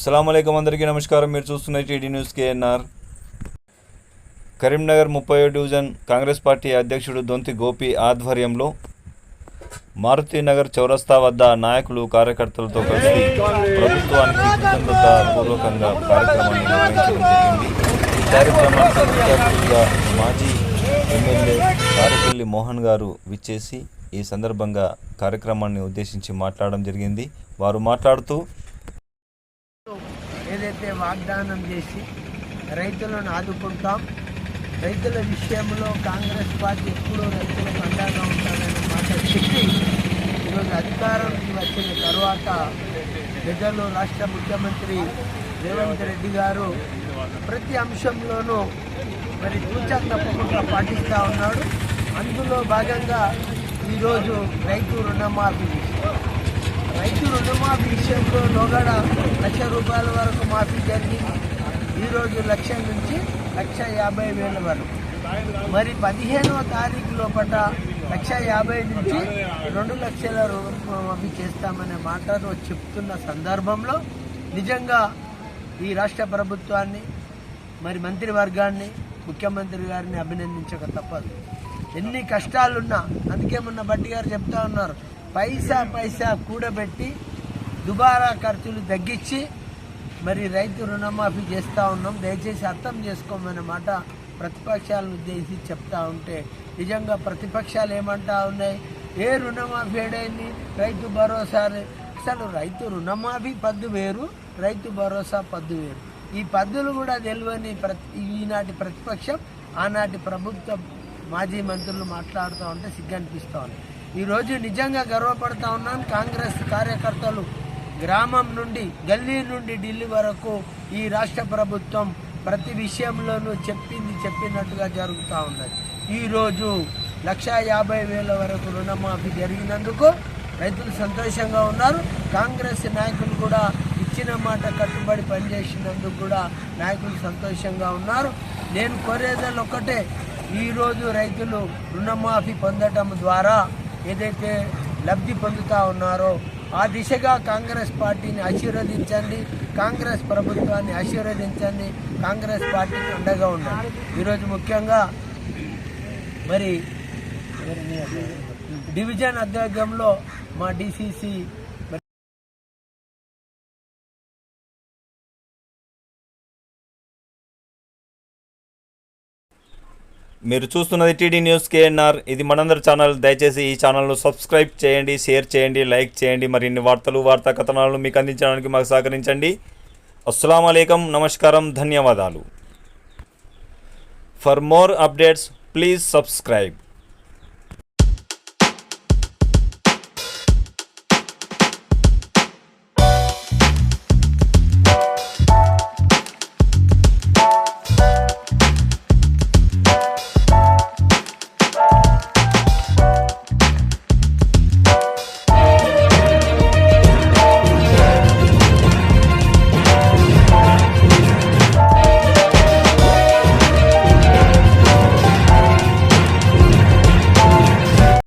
అస్సలం అందరికీ నమస్కారం. మీరు చూస్తున్న టీడీ న్యూస్ కేఎన్ఆర్. కరీంనగర్ ముప్పై డివిజన్ కాంగ్రెస్ పార్టీ అధ్యక్షుడు దొంతి గోపి ఆధ్వర్యంలో మారుతినగర్ చౌరస్తా వద్ద నాయకులు కార్యకర్తలతో కలిసి ప్రభుత్వానికి పూర్వకంగా కార్యక్రమాన్ని నిర్వహించడం జరిగింది. కార్యక్రమానికి మాజీ ఎమ్మెల్యే కారపల్లి మోహన్ గారు విచ్చేసి ఈ సందర్భంగా కార్యక్రమాన్ని ఉద్దేశించి మాట్లాడడం జరిగింది. వారు మాట్లాడుతూ ఏదైతే వాగ్దానం చేసి రైతులను ఆదుకుంటాం రైతుల విషయంలో కాంగ్రెస్ పార్టీ ఎప్పుడూ రైతులకు అండగా ఉంటారనే మాట చెప్పి ఈరోజు అధికారంకి వచ్చిన తర్వాత ప్రజలు రాష్ట్ర ముఖ్యమంత్రి రేవంత్ రెడ్డి గారు ప్రతి అంశంలోనూ మరి తూచా తప్పకుండా పాటిస్తూ ఉన్నాడు. అందులో భాగంగా ఈరోజు రైతు రుణమాఫీ రైతు రుణమాఫీ విషయంలో లోగడ లక్ష రూపాయల వరకు మాఫీ జరిగింది ఈరోజు లక్ష నుంచి లక్ష యాభై వేల వరకు. మరి పదిహేనవ తారీఖు లోపల లక్ష యాభై నుంచి రెండు లక్షల రుణమాఫీ చేస్తామనే మాటను చెప్తున్న సందర్భంలో నిజంగా ఈ రాష్ట్ర ప్రభుత్వాన్ని మరి మంత్రివర్గాన్ని ముఖ్యమంత్రి గారిని అభినందించక తప్పదు. ఎన్ని కష్టాలున్నా అందుకే మొన్న బట్టి గారు చెప్తా ఉన్నారు. పైసా పైసా కూడబెట్టి దుబారా ఖర్చులు తగ్గించి మరి రైతు రుణమాఫీ చేస్తూ ఉన్నాం. దయచేసి అర్థం చేసుకోమన్నమాట ప్రతిపక్షాలను ఉద్దేశించి చెప్తా ఉంటే నిజంగా ప్రతిపక్షాలు ఏమంటా ఉన్నాయి? ఏ రుణమాఫీ ఏడైంది? రైతు భరోసా అసలు రైతు రుణమాఫీ పద్దు వేరు రైతు భరోసా పద్దు వేరు. ఈ పద్దులు కూడా తెలియని ప్రతి ఈనాటి ప్రతిపక్షం ఆనాటి ప్రభుత్వ మాజీ మంత్రులు మాట్లాడుతూ ఉంటే సిగ్గనిపిస్తూ ఉన్నాయి ఈరోజు నిజంగా గర్వపడతా ఉన్నాను కాంగ్రెస్ కార్యకర్తలు. గ్రామం నుండి గల్లీ నుండి ఢిల్లీ వరకు ఈ రాష్ట్ర ప్రభుత్వం ప్రతి విషయంలోనూ చెప్పింది చెప్పినట్టుగా జరుగుతూ ఉన్నది. ఈరోజు లక్షా యాభై వేల వరకు రుణమాఫీ జరిగినందుకు రైతులు సంతోషంగా ఉన్నారు. కాంగ్రెస్ నాయకులు కూడా ఇచ్చిన మాట కట్టుబడి పనిచేసినందుకు కూడా నాయకులు సంతోషంగా ఉన్నారు. నేను కోరేదాలు ఒకటే ఈరోజు రైతులు రుణమాఫీ పొందటం ద్వారా ఏదైతే లబ్ధి పొందుతూ ఉన్నారో ఆ దిశగా కాంగ్రెస్ పార్టీని ఆశీర్వదించండి కాంగ్రెస్ ప్రభుత్వాన్ని ఆశీర్వదించండి కాంగ్రెస్ పార్టీకి అండగా ఉండాలి ఈరోజు ముఖ్యంగా మరి డివిజన్ అధ్యక్షంలో మా డిసిసి మీరు చూస్తున్నది టీడీ న్యూస్ కేఎన్ఆర్. ఇది మనందరి ఛానల్. దయచేసి ఈ ఛానల్ను సబ్స్క్రైబ్ చేయండి షేర్ చేయండి లైక్ చేయండి. మరిన్ని వార్తలు వార్తా కథనాలను మీకు అందించడానికి మాకు సహకరించండి. అస్సలం అయికం నమస్కారం. ధన్యవాదాలు. For more updates please subscribe.